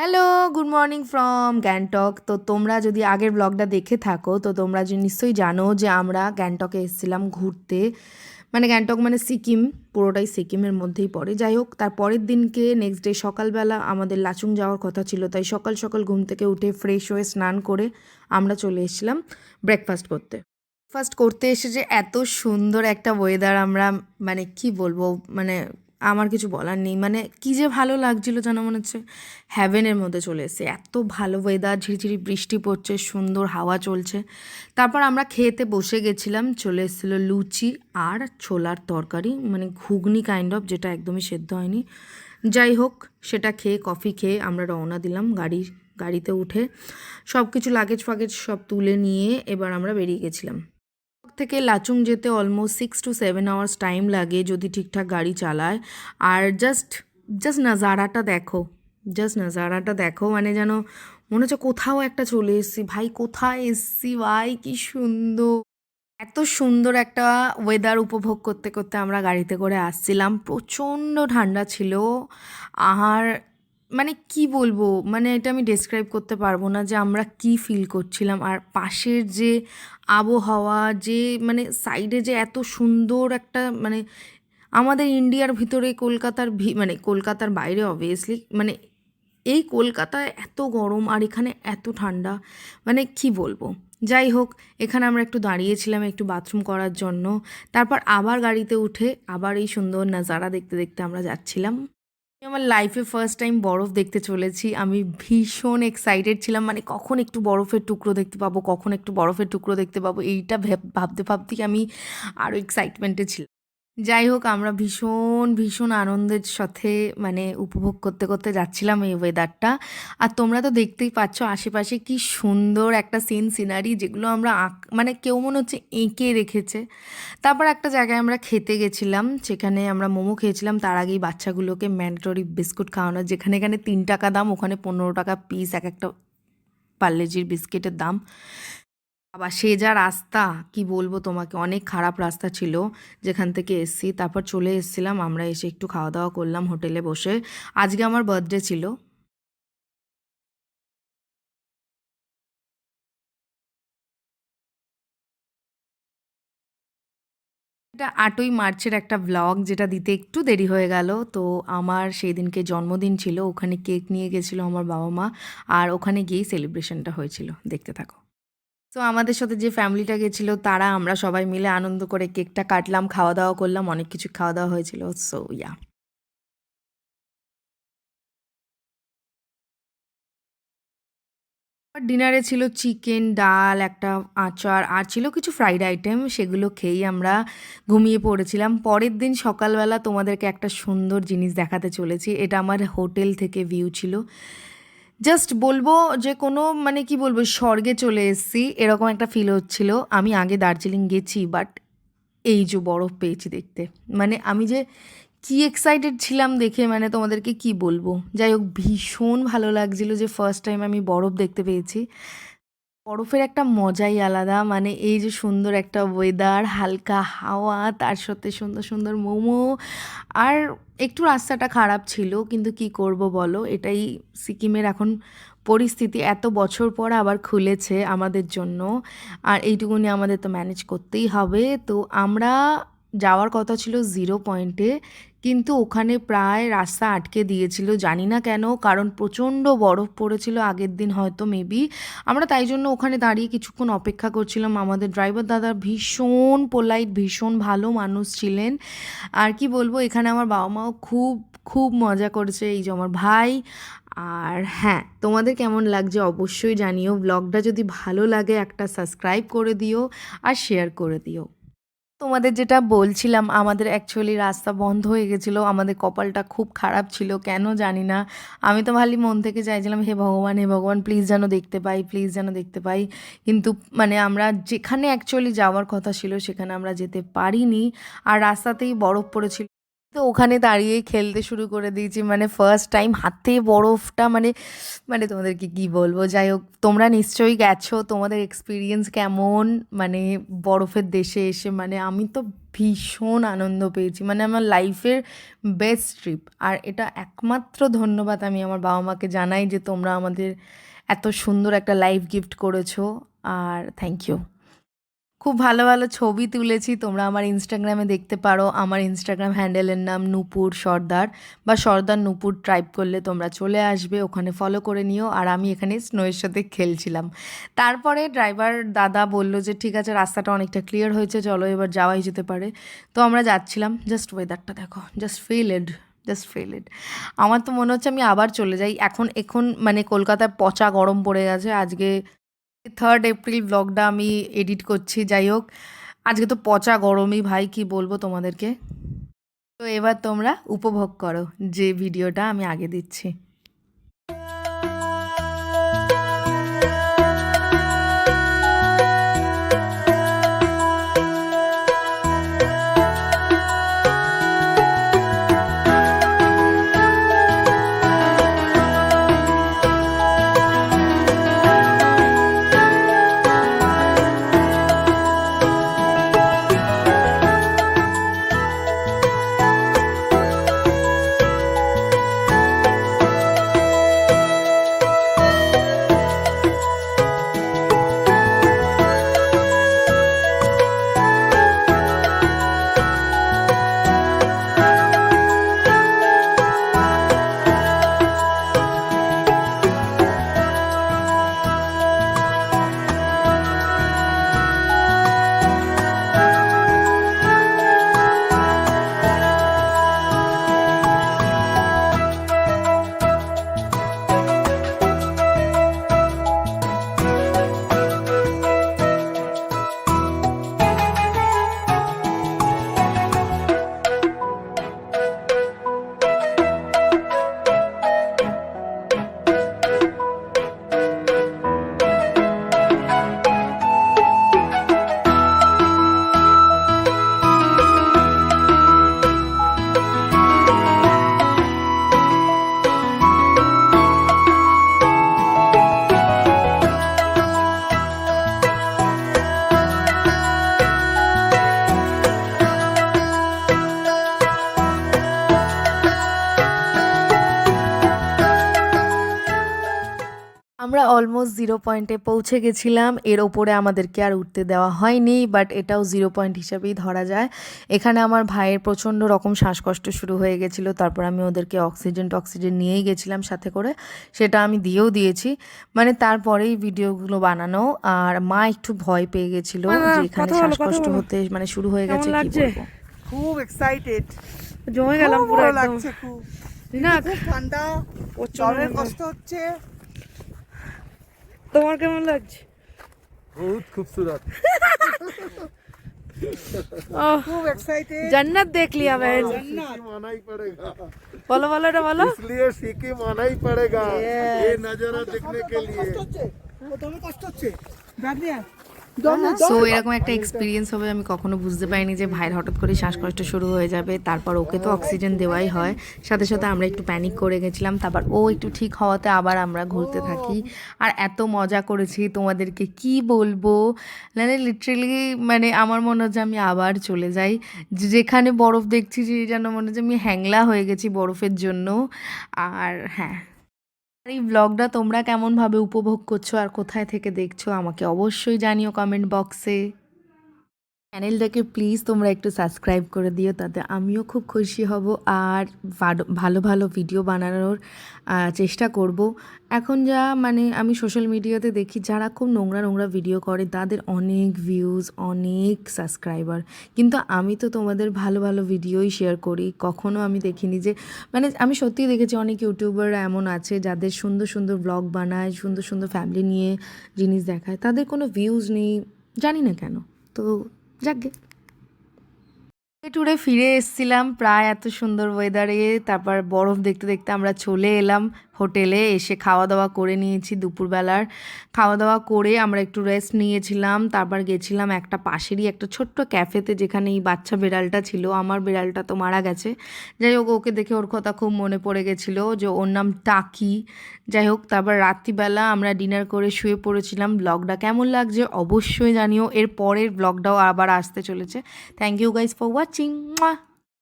Hello, good morning from Gangtok. তো তোমরা যদি আগের ব্লগটা দেখে থাকো, তো তোমরা যে নিশ্চয়ই জানো যে আমরা গ্যাংটকে এসেছিলাম ঘুরতে। মানে গ্যাংটক মানে সিকিম, পুরোটাই সিকিমের মধ্যেই পড়ে। যাই হোক, তার পরের দিনকে নেক্সট ডে সকালবেলা আমাদের লাচুং যাওয়ার কথা ছিল, তাই সকাল সকাল ঘুম থেকে উঠে ফ্রেশ হয়ে স্নান করে আমরা চলে এসেছিলাম ব্রেকফাস্ট করতে। ফার্স্ট করতে এসে যে এত সুন্দর একটা ওয়েদার আমরা মানে কি বলব মানে আমার কিছু বলার নেই। মানে কি যে ভালো লাগছিল যেন মনে হচ্ছে হ্যাভেনের মধ্যে চলে এসেছে। এত ভালো ওয়েদার ঝিরিঝিরি বৃষ্টি পড়ছে, সুন্দর হাওয়া চলছে। তারপর আমরা খেতে বসে গেছিলাম, চলে এসেছিল লুচি আর ছোলার তরকারি। মানে ঘুগনি কাইন্ড অফ যেটা একদমই সেদ্ধ হয়নি। যাই হোক, সেটা খেয়ে কফি খেয়ে আমরা রওনা দিলাম গাড়ির গাড়িতে উঠে। সব কিছু লাগেজ ফাগেজ সব তুলে নিয়ে এবার আমরা বেরিয়ে গেছিলাম। থেকে লাচুং যেতে almost six to seven hours time লাগে যদি ঠিকঠাক গাড়ি চালায়। আর জাস্ট জাস্ট নাজারাটা দেখো জাস্ট নাজারাটা দেখো মানে যেন মনে হচ্ছে কোথাও একটা চলে এসেছি। ভাই, কোথায় এসছি? ভাই, কি সুন্দর। এত সুন্দর একটা ওয়েদার উপভোগ করতে করতে আমরা গাড়িতে করে আসছিলাম। প্রচণ্ড ঠান্ডা ছিল। আর মানে কি বলব? মানে এটা আমি ডেসক্রাইব করতে পারব না যে আমরা কি ফিল করছিলাম। আর পাশের যে আবহাওয়া, যে মানে সাইডে যে এত সুন্দর একটা মানে আমাদের ইন্ডিয়ার ভিতরে কলকাতার ভি মানে কলকাতার বাইরে অবভিয়াসলি মানে এই কলকাতায় এত গরম আর এখানে এত ঠান্ডা মানে কি বলব? যাই হোক, এখানে আমরা একটু দাঁড়িয়েছিলাম একটু বাথরুম করার জন্য। তারপর আবার গাড়িতে উঠে আবার এই সুন্দর নাজারা দেখতে দেখতে আমরা যাচ্ছিলাম। আমার লাইফে ফার্স্ট টাইম বরফ দেখতে চলেছি। আমি ভীষণ এক্সাইটেড ছিলাম মানে কখন একটু বরফের টুকরো দেখতে পাবো, কখন একটু বরফের টুকরো দেখতে পাবো, এইটা ভেব- ভাবতে, ভাবতেই আমি আরও এক্সাইটমেন্টে ছিলাম। যাই হোক আমরা ভীষণ ভীষণ আনন্দের সাথে মানে উপভোগ করতে করতে যাচ্ছিলাম এই ওয়েদারটা আর তোমরা তো দেখতেই পাচ্ছ আশেপাশে কি সুন্দর একটা সিন সিনারি যেগুলো আমরা মানে কেউ মনে হচ্ছে এঁকে রেখেছে। তারপর একটা জায়গায় আমরা খেতে গেছিলাম, সেখানে আমরা মোমো খেয়েছিলাম। তার আগেই বাচ্চাগুলোকে ম্যান্ডেটরি বিস্কুট খাওয়ানো, যেখানে, এখানে তিন টাকা দাম, ওখানে পনেরো টাকা পিস এক একটা পার্লেজির বিস্কিটের দাম। বাবা, সে যা রাস্তা, কি বলব তোমাকে? অনেক খারাপ রাস্তা ছিল। যেখান থেকে এসছি, তারপর চলে এসেছিলাম। আমরা এসে একটু খাওয়া দাওয়া করলাম হোটেলে বসে। আজকে আমার বার্থডে ছিল। এটা আটই মার্চের একটা ব্লগ যেটা দিতে একটু দেরি হয়ে গেল। তো আমার সেই দিনকে জন্মদিন ছিল। ওখানে কেক নিয়ে গেছিল আমার বাবা মা আর ওখানে গিয়েই সেলিব্রেশনটা হয়েছিল। দেখতে থাকো। তো আমাদের সাথে যে ফ্যামিলিটা গেছিল, তারা আমরা সবাই মিলে আনন্দ করে কেকটা কাটলাম খাওয়া দাওয়া করলাম, অনেক কিছু খাওয়া দাওয়া হয়েছিল সো ইয়া ডিনারে ছিল চিকেন ডাল, একটা আচার, আর ছিল কিছু ফ্রাইড আইটেম সেগুলো খেয়েই আমরা ঘুমিয়ে পড়েছিলাম। পরের দিন সকালবেলা তোমাদেরকে একটা সুন্দর জিনিস দেখাতে চলেছি, এটা আমার হোটেল থেকে ভিউ ছিল। জাস্ট বলব যে কোনো মানে কি বলব, স্বর্গে চলে এসেছি। এরকম একটা ফিল হচ্ছিল। আমি আগে দার্জিলিং গেছি বাট এই যে বরফ পেয়েছি দেখতে। মানে আমি যে কি এক্সাইটেড ছিলাম দেখে মানে তোমাদেরকে কি বলব? যাই হোক, ভীষণ ভালো লাগছিল যে ফার্স্ট টাইম আমি বরফ দেখতে পেয়েছি। বরফের একটা মজাই আলাদা। মানে এই যে সুন্দর একটা ওয়েদার হালকা হাওয়া, তার সাথে সুন্দর সুন্দর মোমো। আর একটু রাস্তাটা খারাপ ছিল, কিন্তু কি করব বলো? এটাই সিকিমের এখন পরিস্থিতি। এত বছর পর আবার খুলেছে আমাদের জন্য। আর এইটুকুনি আমাদের তো ম্যানেজ করতেই হবে। তো আমরা যাওয়ার কথা ছিল জিরো পয়েন্টে কিন্তু ওখানে প্রায় রাস্তা আটকে দিয়েছিল, জানি না কেন, কারণ প্রচণ্ড বরফ পড়েছিল আগের দিন হয়তো মেবি আমরা তাই জন্য ওখানে দাঁড়িয়ে কিছুক্ষণ অপেক্ষা করছিলাম। আমাদের ড্রাইভার দাদা ভীষণ পোলাইট ভীষণ ভালো মানুষ ছিলেন। আর কি বলব, এখানে আমার বাবা মাও খুব খুব মজা করেছে। এই যে আমার ভাই। আর হ্যাঁ তোমাদের কেমন লাগছে অবশ্যই জানিও। ব্লগটা যদি ভালো লাগে একটা সাবস্ক্রাইব করে দিও আর শেয়ার করে দিও। তোমাদের যেটা বলছিলাম, আমাদের অ্যাকচুয়ালি রাস্তা বন্ধ হয়ে গেছিল, আমাদের কপালটা খুব খারাপ ছিল, কেন জানি না। আমি তো ভালি মন থেকে চাইছিলাম, হে ভগবান হে ভগবান প্লিজ যেন দেখতে পাই প্লিজ যেন দেখতে পাই। কিন্তু মানে আমরা যেখানে অ্যাকচুয়ালি যাওয়ার কথা ছিল, সেখানে আমরা যেতে পারিনি। আর রাস্তাতেই বরফ পড়েছিল। তো ওখানে দাঁড়িয়ে খেলতে শুরু করে দিয়েছি। মানে ফার্স্ট টাইম হাতে বরফটা মানে মানে তোমাদেরকে কি বলব? যাই হোক, তোমরা নিশ্চয়ই গেছো। তোমাদের এক্সপিরিয়েন্স কেমন? মানে বরফের দেশে এসে মানে আমি তো ভীষণ আনন্দ পেয়েছি। মানে আমার লাইফের বেস্ট ট্রিপ আর এটা একমাত্র ধন্যবাদ আমি আমার বাবা মাকে জানাই যে তোমরা আমাদের এত সুন্দর একটা লাইফ গিফট করেছ। আর থ্যাংক ইউ খুব ভালো ভালো ছবি তুলেছি, তোমরা আমার ইনস্টাগ্রামে দেখতে পারো। আমার ইনস্টাগ্রাম হ্যান্ডেলের নাম নূপুর সর্দার বা সর্দার নূপুর টাইপ করলে তোমরা চলে আসবে, ওখানে ফলো করে নিও। আর আমি এখানে স্নোয়ের সাথে খেলছিলাম। তারপরে ড্রাইভার দাদা বলল যে, ঠিক আছে, রাস্তাটা অনেকটা ক্লিয়ার হয়েছে, চলো এবার যাওয়াই যেতে পারে। তো আমরা যাচ্ছিলাম জাস্ট ওয়েদারটা দেখো just feel it just feel it আমার তো মনে হচ্ছে আমি আবার চলে যাই। এখন এখন মানে কলকাতায় পচা গরম পড়ে গেছে, আজকে থার্ড এপ্রিল ব্লগটা আমি এডিট করছি, যাই হোক। আজকে তো পচা গরমই, ভাই, কি বলব তোমাদেরকে? তো এবার তোমরা উপভোগ করো যে ভিডিওটা আমি আগে দিচ্ছি। আমরা অলমোস্ট জিরো পয়েন্টে পৌঁছে গেছিলাম। এর ওপরে আমাদেরকে আর উঠতে দেওয়া হয়নি বাট এটাও জিরো পয়েন্ট হিসাবেই ধরা যায়। এখানে আমার ভাইয়ের প্রচণ্ড রকম শ্বাসকষ্ট শুরু হয়ে গেছিল তারপর আমি ওদেরকে অক্সিজেন টক্সিজেন নিয়েই গেছিলাম সাথে করে। সেটা আমি দিয়েও দিয়েছি। মানে তারপরেই ভিডিওগুলো বানানো আর মা একটু ভয় পেয়ে গেছিল যে এখানে শ্বাসকষ্ট হতে মানে শুরু হয়ে গেছে কি বলব? খুব এক্সাইটেড জমে গেলাম পুরো লাগছে খুব। না খুব ঠান্ডা জলের কষ্ট হচ্ছে। তোমার কেমন লাগছে बहुत खूबसूरत ওহ খুব এক্সাইটেড जन्नत देख लिया बहन सिक्किम आना ही पड़ेगा बोलो बोलो ना बोलो इसलिए सिक्किम आना ही पड़ेगा ये नजारा देखने के लिए কষ্ট হচ্ছে ও দমে কষ্ট হচ্ছে ব্যাগ নিয়ে আয়। সো এরকম একটা এক্সপিরিয়েন্স হবে আমি কখনো বুঝতে পারিনি যে ভাইয়ের হঠাৎ করে শ্বাসকষ্ট শুরু হয়ে যাবে তারপর ওকে তো অক্সিজেন দেওয়াই হয়। সাথে সাথে আমরা একটু প্যানিক করে গেছিলাম তারপর ও একটু ঠিক হওয়াতে আবার আমরা ঘুরতে থাকি। আর এত মজা করেছি তোমাদেরকে কি বলব? মানে লিটারেলি মানে আমার মনে হচ্ছে আমি আবার চলে যাই। যেখানে বরফ দেখছি যে যেন মনে হচ্ছে আমি হ্যাংলা হয়ে গেছি বরফের জন্য। আর হ্যাঁ। এই ব্লগটা তোমরা কেমনভাবে উপভোগ করছ আর কোথায় থেকে দেখছ আমাকে অবশ্যই জানিও কমেন্ট বক্সে চ্যানেলটাকে প্লিজ তোমরা একটু সাবস্ক্রাইব করে দিও, তাতে আমিও খুব খুশি হব। আর ভালো- ভালো ভিডিও বানানোর চেষ্টা করব। এখন যা মানে আমি সোশ্যাল মিডিয়াতে দেখি, যারা খুব নোংরা নোংরা ভিডিও করে, তাদের অনেক ভিউজ অনেক সাবস্ক্রাইবার কিন্তু আমি তো তোমাদের ভালো ভালো ভিডিওই শেয়ার করি। কখনো আমি দেখিনি যে মানে আমি সত্যিই দেখেছি, অনেক ইউটিউবার এমন আছে, যাদের সুন্দর সুন্দর ব্লগ বানায়, সুন্দর সুন্দর ফ্যামিলি নিয়ে জিনিস দেখায়। তাদের কোনো ভিউজ নেই, জানি না কেন। তো যাকগে ট্যুরে ফিরে এসছিলাম, প্রায় এত সুন্দর ওয়েদারে তারপর বরফ দেখতে দেখতে আমরা চলে এলাম। হোটেলে এসে খাওয়া দাওয়া করে নিয়েছি দুপুরবেলার। খাওয়া দাওয়া করে আমরা একটু রেস্ট নিয়েছিলাম, তারপর গেছিলাম একটা পাশেরই একটা ছোট্ট ক্যাফেতে যেখানে এই বাচ্চা বিড়ালটা ছিল। আমার বিড়ালটা তো মারা গেছে। যাই হোক, ওকে দেখে ওর কথা খুব মনে পড়ে গেছিল যে ওর নাম টাকি। যাই হোক, তারপর রাত্রিবেলা আমরা ডিনার করে শুয়ে পড়েছিলাম। ব্লগটা কেমন লাগছে অবশ্যই জানিও। এর পরের ব্লগটাও আবার আসতে চলেছে। Thank you guys for watching